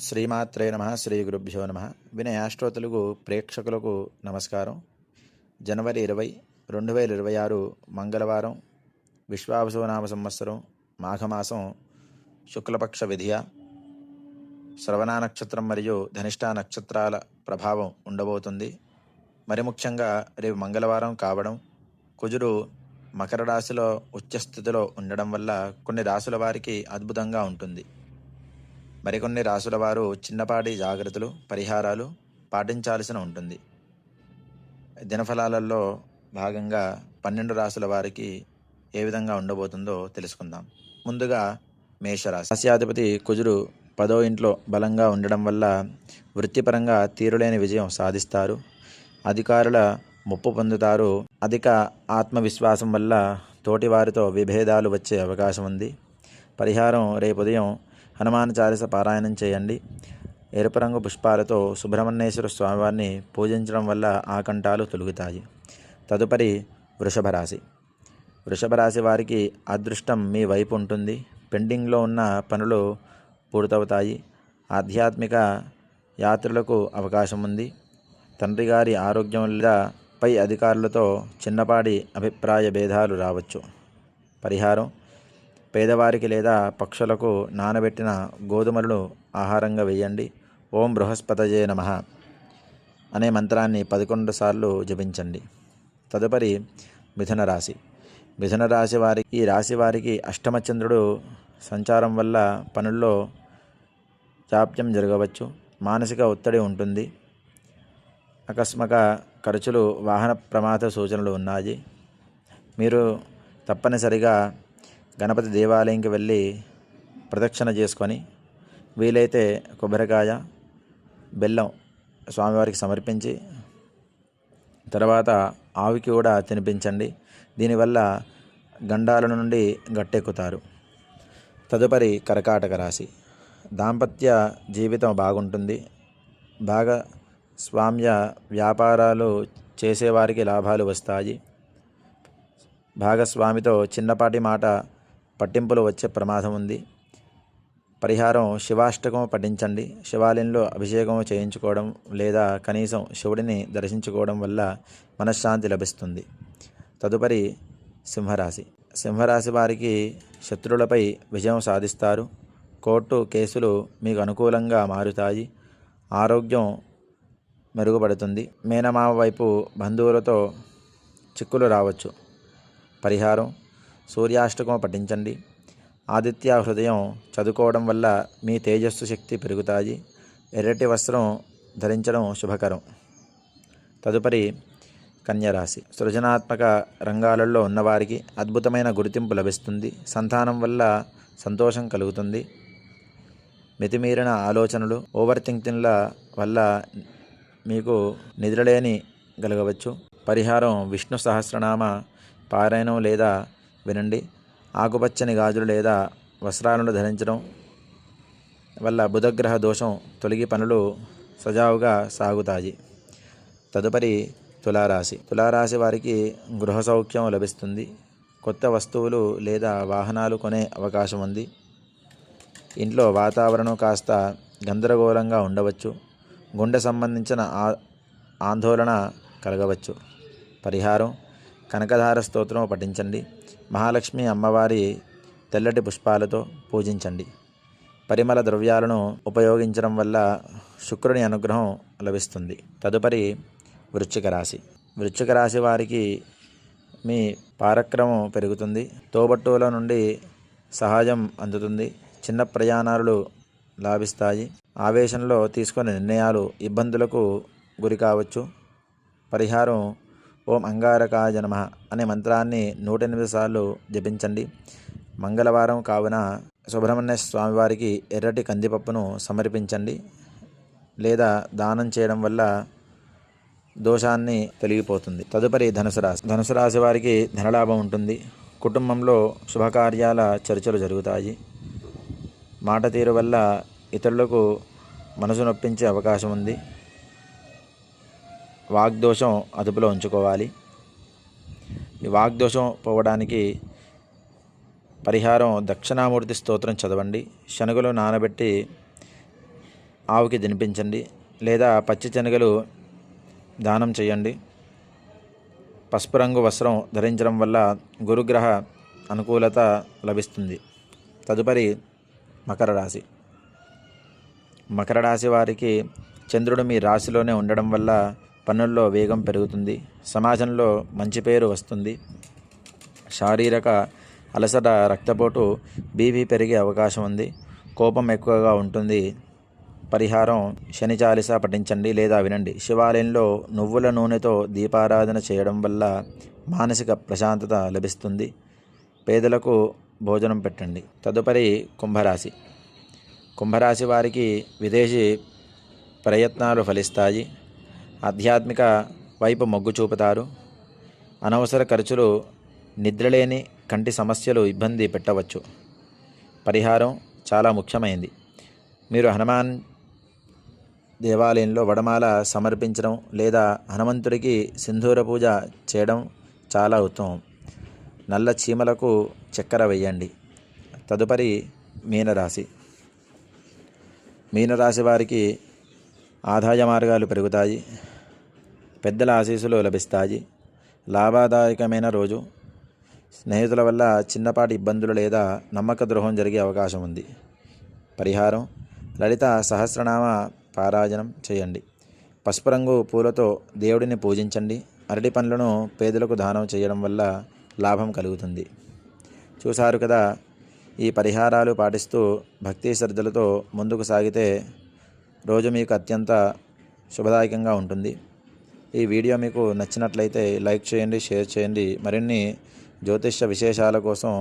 శ్రీమాత్రే నమ శ్రీ గురుభ్యో నమ. వినయ ఆస్ట్రో తెలుగు ప్రేక్షకులకు నమస్కారం. జనవరి ఇరవై రెండు వేల ఇరవై ఆరు మంగళవారం విశ్వావసునామ సంవత్సరం మాఘమాసం శుక్లపక్ష విధియ శ్రవణ నక్షత్రం మరియు ధనిష్టా నక్షత్రాల ప్రభావం ఉండబోతుంది. మరి ముఖ్యంగా రేపు మంగళవారం కావడం కుజుడు మకర రాశిలో ఉచ్చస్థితిలో ఉండడం వల్ల కొన్ని రాశుల వారికి అద్భుతంగా ఉంటుంది. మరికొన్ని రాసుల వారు చిన్నపాటి జాగ్రత్తలు పరిహారాలు పాటించాల్సిన ఉంటుంది. దినఫలాలలో భాగంగా పన్నెండు రాసుల వారికి ఏ విధంగా ఉండబోతుందో తెలుసుకుందాం. ముందుగా మేషరాశి. రాశ్యాధిపతి కుజుడు పదో ఇంట్లో బలంగా ఉండడం వల్ల వృత్తిపరంగా తీరులేని విజయం సాధిస్తారు. అధికారుల ముప్పు పొందుతారు. అధిక ఆత్మవిశ్వాసం వల్ల తోటివారితో విభేదాలు వచ్చే అవకాశం ఉంది. పరిహారం రేపు ఉదయం హనుమాన్ చాలీస పారాయణం చేయండి. ఎరుపు రంగు పుష్పాలతో సుబ్రహ్మణ్యేశ్వర స్వామివారిని పూజించడం వల్ల ఆకంఠాలు తొలుగుతాయి. తదుపరి వృషభ రాశి వృషభ రాశి వారికి అదృష్టం మీ వైపు ఉంటుంది. పెండింగ్లో ఉన్న పనులు పూర్తవుతాయి. ఆధ్యాత్మిక యాత్రలకు అవకాశం ఉంది. తండ్రి గారి ఆరోగ్యం లేదా పై అధికారులతో చిన్నపాటి అభిప్రాయ భేదాలు రావచ్చు. పరిహారం. పేదవారికి లేదా పక్షులకు నానబెట్టిన గోధుమలను ఆహారంగా వేయండి. ఓం బృహస్పతజే నమ అనే మంత్రాన్ని పదకొండు సార్లు జపించండి. తదుపరి మిథున రాశి. మిథున రాశి వారికి ఈ రాశి వారికి అష్టమచంద్రుడు సంచారం వల్ల పనుల్లో జాప్యం జరగవచ్చు. మానసిక ఒత్తిడి ఉంటుంది. అకస్మక ఖర్చులు వాహన ప్రమాద సూచనలు ఉన్నాయి. మీరు తప్పనిసరిగా గణపతి దేవాలయంకి వెళ్ళి ప్రదక్షిణ చేసుకొని వీలైతే కొబ్బరికాయ బెల్లం స్వామివారికి సమర్పించి తర్వాత ఆవికి కూడా తినిపించండి. దీనివల్ల గండాల నుండి గట్టెక్కుతారు. తదుపరి కర్కాటక రాశి. దాంపత్య జీవితం బాగుంటుంది. బాగా స్వామ్య వ్యాపారాలు చేసేవారికి లాభాలు వస్తాయి. భాగస్వామితో చిన్నపాటి మాట పట్టింపులు వచ్చే ప్రమాదం ఉంది. పరిహారం శివాష్టకం పఠించండి. శివాలయంలో అభిషేకం చేయించుకోవడం లేదా కనీసం శివుడిని దర్శించుకోవడం వల్ల మనశ్శాంతి లభిస్తుంది. తదుపరి సింహరాశి. సింహరాశి వారికి శత్రువులపై విజయం సాధిస్తారు. కోర్టు కేసులు మీకు అనుకూలంగా మారుతాయి. ఆరోగ్యం మెరుగుపడుతుంది. మేనమామ వైపు బంధువులతో చిక్కులు రావచ్చు. పరిహారం సూర్యాష్టకం పఠించండి. ఆదిత్య హృదయం చదువుకోవడం వల్ల మీ తేజస్సు శక్తి పెరుగుతాయి. ఎర్రటి వస్త్రం ధరించడం శుభకరం. తదుపరి కన్యరాశి. సృజనాత్మక రంగాలలో ఉన్నవారికి అద్భుతమైన గుర్తింపు లభిస్తుంది. సంతానం వల్ల సంతోషం కలుగుతుంది. మితిమీరిన ఆలోచనలు ఓవర్ థింకింగ్ల వల్ల మీకు నిద్రలేని కలగవచ్చు పరిహారం విష్ణు సహస్రనామ పారాయణం లేదా వినండి. ఆకుపచ్చని గాజులు లేదా వస్త్రాలను ధరించడం వల్ల బుధగ్రహ దోషం తొలగి పనులు సజావుగా సాగుతాయి. తదుపరి తులారాశి. తులారాశి వారికి గృహ సౌఖ్యం లభిస్తుంది. కొత్త వస్తువులు లేదా వాహనాలు కొనే అవకాశం ఉంది. ఇంట్లో వాతావరణం కాస్త గందరగోళంగా ఉండవచ్చు. గుండె సంబంధించిన ఆ ఆందోళన కలగవచ్చు. పరిహారం కనకధార స్తోత్రం పఠించండి. మహాలక్ష్మి అమ్మవారి తెల్లటి పుష్పాలతో పూజించండి. పరిమళ ద్రవ్యాలను ఉపయోగించడం వల్ల శుక్రుని అనుగ్రహం లభిస్తుంది. తదుపరి వృశ్చిక రాశి. వృశ్చిక రాశి వారికి మీ పారక్రమం పెరుగుతుంది. తోబట్టువుల నుండి సహాయం అందుతుంది. చిన్న ప్రయాణాలు లాభిస్తాయి. ఆవేశంలో తీసుకునే నిర్ణయాలు ఇబ్బందులకు గురి కావచ్చు. పరిహారం ఓం అంగారకాయ నమ అనే మంత్రాన్ని నూట ఎనిమిది సార్లు జపించండి. మంగళవారం కావున సుబ్రహ్మణ్య స్వామివారికి ఎర్రటి కందిపప్పును సమర్పించండి. లేదా దానం చేయడం వల్ల దోషాన్ని తొలగిపోతుంది. తదుపరి ధనుసు రాశి. ధనుసు రాశి వారికి ధనలాభం ఉంటుంది. కుటుంబంలో శుభకార్యాల చర్చలు జరుగుతాయి. మాట తీరు వల్ల ఇతరులకు మనసు నొప్పించే అవకాశం ఉంది. వాగ్దోషం అదుపులో ఉంచుకోవాలి. ఈ వాగ్దోషం పోవడానికి పరిహారం దక్షిణామూర్తి స్తోత్రం చదవండి. శనగలు నానబెట్టి ఆవుకి తినిపించండి. లేదా పచ్చి శనగలు దానం చేయండి. పసుపు రంగు వస్త్రం ధరించడం వల్ల గురుగ్రహ అనుకూలత లభిస్తుంది. తదుపరి మకర రాశి. మకర రాశి వారికి చంద్రుడు మీ రాశిలోనే ఉండడం వల్ల పనుల్లో వేగం పెరుగుతుంది. సమాజంలో మంచి పేరు వస్తుంది. శారీరక అలసట రక్తపోటు బీపీ పెరిగే అవకాశం ఉంది. కోపం ఎక్కువగా ఉంటుంది. పరిహారం శని చాలిస పఠించండి లేదా వినండి. శివాలయంలో నువ్వుల నూనెతో దీపారాధన చేయడం వల్ల మానసిక ప్రశాంతత లభిస్తుంది. పేదలకు భోజనం పెట్టండి. తదుపరి కుంభరాశి. కుంభరాశి వారికి విదేశీ ప్రయత్నాలు ఫలిస్తాయి. ఆధ్యాత్మిక వైపు మొగ్గు చూపుతారు. అనవసర ఖర్చులు నిద్రలేని కంటి సమస్యలు ఇబ్బంది పెట్టవచ్చు. పరిహారం చాలా ముఖ్యమైనది మీరు హనుమాన్ దేవాలయంలో వడమాల సమర్పించడం లేదా హనుమంతుడికి సింధూర పూజ చేయడం చాలా ఉత్తమం. నల్ల చీమలకు చక్కెర వేయండి. తదుపరి మీనరాశి. మీనరాశి వారికి ఆదాయ మార్గాలు పెరుగుతాయి. పెద్దల ఆశీస్సులు లభిస్తాయి. లాభదాయకమైన రోజు. స్నేహితుల వల్ల చిన్నపాటి ఇబ్బందులు లేదా నమ్మక ద్రోహం జరిగే అవకాశం ఉంది. పరిహారం. లలిత సహస్రనామ పారాయణం చేయండి. పసుపు రంగు పూలతో దేవుడిని పూజించండి. అరటి పండ్లను పేదలకు దానం చేయడం వల్ల లాభం కలుగుతుంది. చూశారు కదా ఈ పరిహారాలు పాటిస్తూ భక్తి శ్రద్ధలతో ముందుకు సాగితే రోజు మీకు అత్యంత శుభదాయకంగా ఉంటుంది. ఈ వీడియో మీకు నచ్చినట్లయితే లైక్ చేయండి షేర్ చేయండి. మరిన్ని జ్యోతిష్య విశేషాల కోసం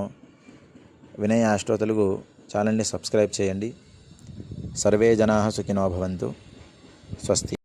వినయ ఆస్ట్రో తెలుగు ఛానల్ని సబ్స్క్రైబ్ చేయండి. సర్వే జనా సుఖినో భవంతు. స్వస్తి.